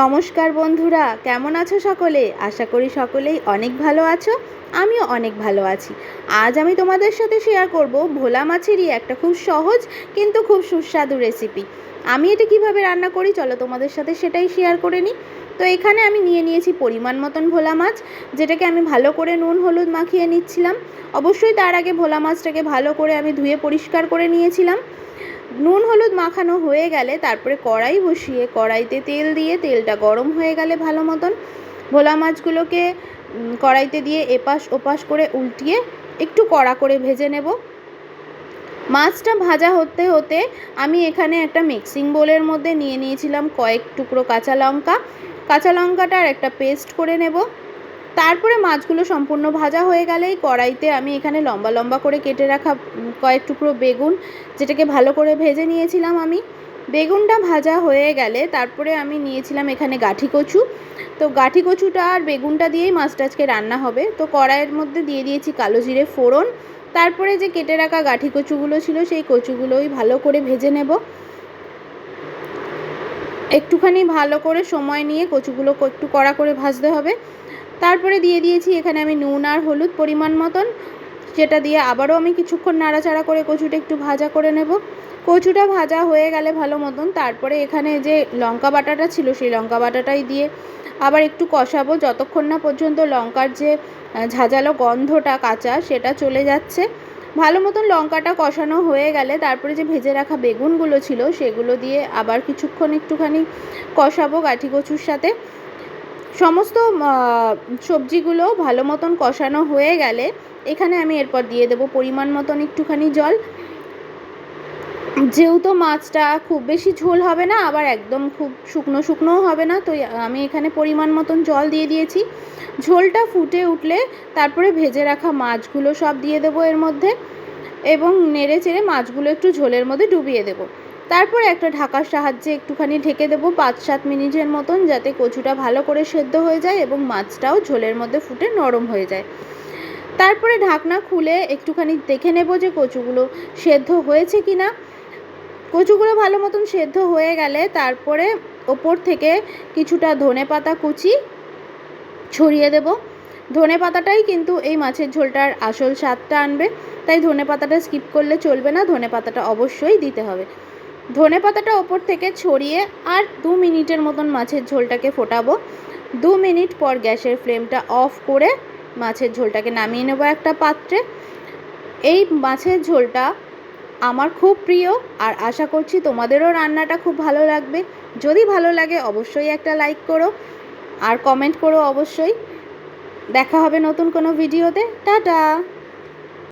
নমস্কার বন্ধুরা, কেমন আছো সকলে? আশা করি সকলেই অনেক ভালো আছো, আমিও অনেক ভালো আছি। আজ আমি তোমাদের সাথে শেয়ার করব ভোলা মাছেরই একটা খুব সহজ কিন্তু খুব সুস্বাদু রেসিপি আমি এটা কীভাবে রান্না করি চলো তোমাদের সাথে সেটাই শেয়ার করে নিই। তো এখানে আমি নিয়ে নিয়েছি পরিমাণ মতন ভোলা মাছ, যেটাকে আমি ভালো করে নুন হলুদ মাখিয়ে নিচ্ছিলাম। অবশ্যই তার আগে ভোলা মাছটাকে ভালো করে আমি ধুয়ে পরিষ্কার করে নিয়েছিলাম। নুন হলুদ মাখানো হয়ে গেলে তারপরে কড়াই বসিয়ে কড়াইতে তেল দিয়ে তেলটা গরম হয়ে গেলে ভালো মতন ভোলা মাছগুলোকে কড়াইতে দিয়ে এপাশ ওপাশ করে উল্টিয়ে একটু কড়া করে ভেজে নেব। মাছটা ভাজা হতে হতে আমি এখানে একটা মিক্সিং বোলের মধ্যে নিয়ে নিয়েছিলাম কয়েক টুকরো কাঁচা লঙ্কা। কাঁচা লঙ্কাটার একটা পেস্ট করে নেব। তারপরে মাছগুলো সম্পূর্ণ ভাজা হয়ে গেলেই কড়াইতে আমি এখানে লম্বা লম্বা করে কেটে রাখা কয়েক টুকরো বেগুন, যেটাকে ভালো করে ভেজে নিয়েছিলাম আমি। বেগুনটা ভাজা হয়ে গেলে তারপরে আমি নিয়েছিলাম এখানে গাঠি কচু। তো গাঠি কচুটা আর বেগুনটা দিয়েই মাছটা আজকে রান্না হবে। তো কড়াইয়ের মধ্যে দিয়ে দিয়েছি কালো জিরে ফোড়ন। তারপরে যে কেটে রাখা গাঠি কচুগুলো ছিল, সেই কচুগুলোই ভালো করে ভেজে নেব। একটুখানি ভালো করে সময় নিয়ে কচুগুলো একটু কড়া করে ভাজতে হবে। তারপরে দিয়ে দিয়েছি এখানে আমি নুন আর হলুদ পরিমাণ মতন। যেটা দিয়ে আবারও আমি কিছুক্ষণ নাড়াচাড়া করে কচুটা একটু ভাজা করে নেব। কচুটা ভাজা হয়ে গেলে ভালো মতন তারপরে এখানে যে লঙ্কা বাটাটা ছিল সেই লঙ্কা বাটাটাই দিয়ে আবার একটু কষাবো। যতক্ষণ না পর্যন্ত লঙ্কার যে ঝাঁঝালো গন্ধটা কাঁচা সেটা চলে যাচ্ছে। ভালো মতন লঙ্কাটা কষানো হয়ে গেলে তারপরে যে ভেজে রাখা বেগুনগুলো ছিল সেগুলো দিয়ে আবার কিছুক্ষণ একটুখানি কষাবো গাঠি কচুর সাথে। সমস্ত সবজিগুলো ভালো মতন কষানো হয়ে গেলে এখানে আমি এরপর দিয়ে দেবো পরিমাণ মতন একটুখানি জল। যেহেতু মাছটা খুব বেশি ঝোল হবে না, আবার একদম খুব শুকনো শুকনোও হবে না, তো আমি এখানে পরিমাণ মতন জল দিয়ে দিয়েছি। ঝোলটা ফুটে উঠলে তারপরে ভেজে রাখা মাছগুলো সব দিয়ে দেবো এর মধ্যে এবং নেড়ে চেড়ে মাছগুলো একটু ঝোলের মধ্যে ডুবিয়ে দেবো। তারপরে একটা ঢাকার সাহায্যে একটুখানি ঢেকে দেবো পাঁচ সাত মিনিটের মতন যাতে কচুটা ভালো করে সেদ্ধ হয়ে যায় এবং মাছটাও ঝোলের মধ্যে ফুটে নরম হয়ে যায়। তারপরে ঢাকনা খুলে একটুখানি দেখে নেব যে কচুগুলো সেদ্ধ হয়েছে কি না কচুগুলো ভালো মতন সেদ্ধ হয়ে গেলে তারপরে ওপর থেকে কিছুটা ধনে পাতা কুচি ছড়িয়ে দেব। ধনে পাতাটাই কিন্তু এই মাছের ঝোলটার আসল স্বাদটা আনবে, তাই ধনে পাতাটা স্কিপ করলে চলবে না, ধনে পাতাটা অবশ্যই দিতে হবে। ধনে পাতাটা ওপর থেকে ছড়িয়ে আর দু মিনিটের মতন মাছের ঝোলটাকে ফোটাবো। দু মিনিট পর গ্যাসের ফ্লেমটা অফ করে মাছের ঝোলটাকে নামিয়ে নেব একটা পাত্রে। এই মাছের ঝোলটা আমার খুব প্রিয় আর আশা করছি তোমাদেরও রান্নাটা খুব ভালো লাগবে। যদি ভালো লাগে অবশ্যই একটা লাইক করো আর কমেন্ট করো অবশ্যই। দেখা হবে নতুন কোনো ভিডিওতে। টাটা!